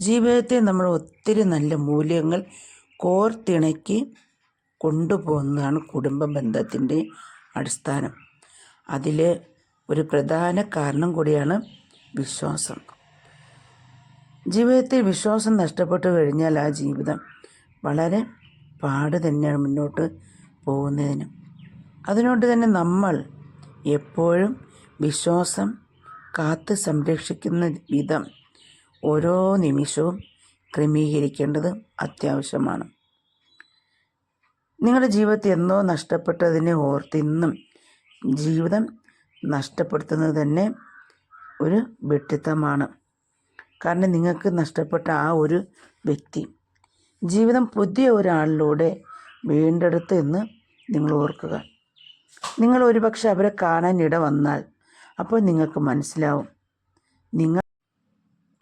ജീവിതത്തിൽ നമ്മൾ ഒത്തിരി നല്ല മൂല്യങ്ങൾ കോർത്തിണക്കി കൊണ്ടുപോകുന്നതാണ് കുടുംബ ബന്ധത്തിന്റെ അടിസ്ഥാനം. അതിൽ ഒരു പ്രധാന കാരണം കൂടിയാണ് വിശ്വാസം. ജീവിതത്തിൽ വിശ്വാസം നഷ്ടപ്പെട്ടു കഴിഞ്ഞാൽ ആ ജീവിതം വളരെ പാട് തന്നെയാണ് മുന്നോട്ട് പോകുന്നതിന്. അതിനോട് തന്നെ നമ്മൾ എപ്പോഴും വിശ്വാസം കാത്ത് സംരക്ഷിക്കുന്ന വിധം ഓരോ നിമിഷവും ക്രമീകരിക്കേണ്ടത് അത്യാവശ്യമാണ്. നിങ്ങളുടെ ജീവിതത്തിൽ എന്നോ നഷ്ടപ്പെട്ടതിനെ ഓർത്ത് ഇന്നും ജീവിതം നഷ്ടപ്പെടുത്തുന്നത് തന്നെ ഒരു വെട്ടിത്തമാണ് കാരണം നിങ്ങൾക്ക് നഷ്ടപ്പെട്ട ആ ഒരു വ്യക്തി ജീവിതം പുതിയ ഒരാളിലൂടെ വീണ്ടെടുത്ത് എന്ന് നിങ്ങൾ ഓർക്കുക. നിങ്ങൾ ഒരുപക്ഷെ അവരെ കാണാൻ വന്നാൽ അപ്പോൾ നിങ്ങൾക്ക് മനസ്സിലാവും. നിങ്ങൾ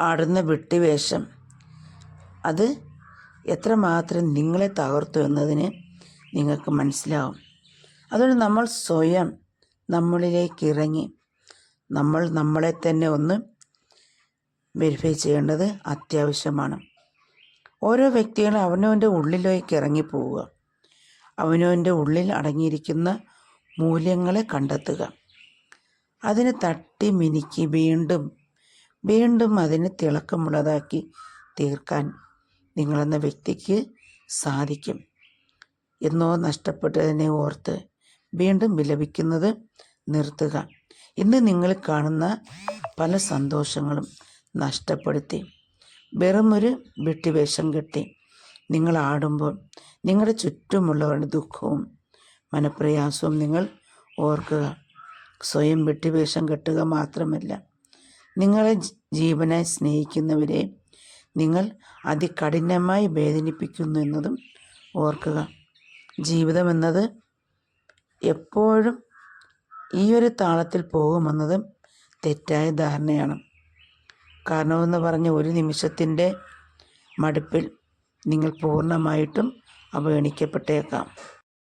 ആടുന്ന വിട്ടുവേഷം അത് എത്രമാത്രം നിങ്ങളെ തകർത്തു എന്നതിന് നിങ്ങൾക്ക് മനസ്സിലാവും. അതുകൊണ്ട് നമ്മൾ സ്വയം നമ്മളിലേക്ക് ഇറങ്ങി നമ്മൾ നമ്മളെ തന്നെ ഒന്ന് വെരിഫൈ ചെയ്യേണ്ടത് അത്യാവശ്യമാണ്. ഓരോ വ്യക്തികളും അവനവന്റെ ഉള്ളിലേക്ക് ഇറങ്ങിപ്പോവുക. അവനവന്റെ ഉള്ളിൽ അടങ്ങിയിരിക്കുന്ന മൂല്യങ്ങളെ കണ്ടെത്തുക. അതിനെ തട്ടി മിനുക്കി വീണ്ടും വീണ്ടും അതിനെ തിളക്കമുള്ളതാക്കി തീർക്കാൻ നിങ്ങളെന്ന വ്യക്തിക്ക് സാധിക്കും. എന്നോ നഷ്ടപ്പെട്ടതിനെ ഓർത്ത് വീണ്ടും വിലപിക്കുന്നത് നിർത്തുക. ഇന്ന് നിങ്ങൾ കാണുന്ന പല സന്തോഷങ്ങളും നഷ്ടപ്പെടുത്തി. വെറുമൊരു വെട്ടിവേഷം കെട്ടി നിങ്ങൾ ആടുമ്പോൾ നിങ്ങളുടെ ചുറ്റുമുള്ളവരുടെ ദുഃഖവും മനപ്രയാസവും നിങ്ങൾ ഓർക്കുക. സ്വയം വെട്ടിവേഷം കെട്ടുക മാത്രമല്ല നിങ്ങളെ ജീവനെ സ്നേഹിക്കുന്നവരെ നിങ്ങൾ അതികഠിനമായി വേദനിപ്പിക്കുന്നു എന്നതും ഓർക്കുക. ജീവിതം എന്നത് എപ്പോഴും ഈ ഒരു താളത്തിൽ പോകുമെന്നതും തെറ്റായ ധാരണയാണ്. കാരണമെന്ന് പറഞ്ഞ ഒരു നിമിഷത്തിന്റെ മടുപ്പിൽ നിങ്ങൾ പൂർണമായിട്ടും അവഗണിക്കപ്പെട്ടേക്കാം.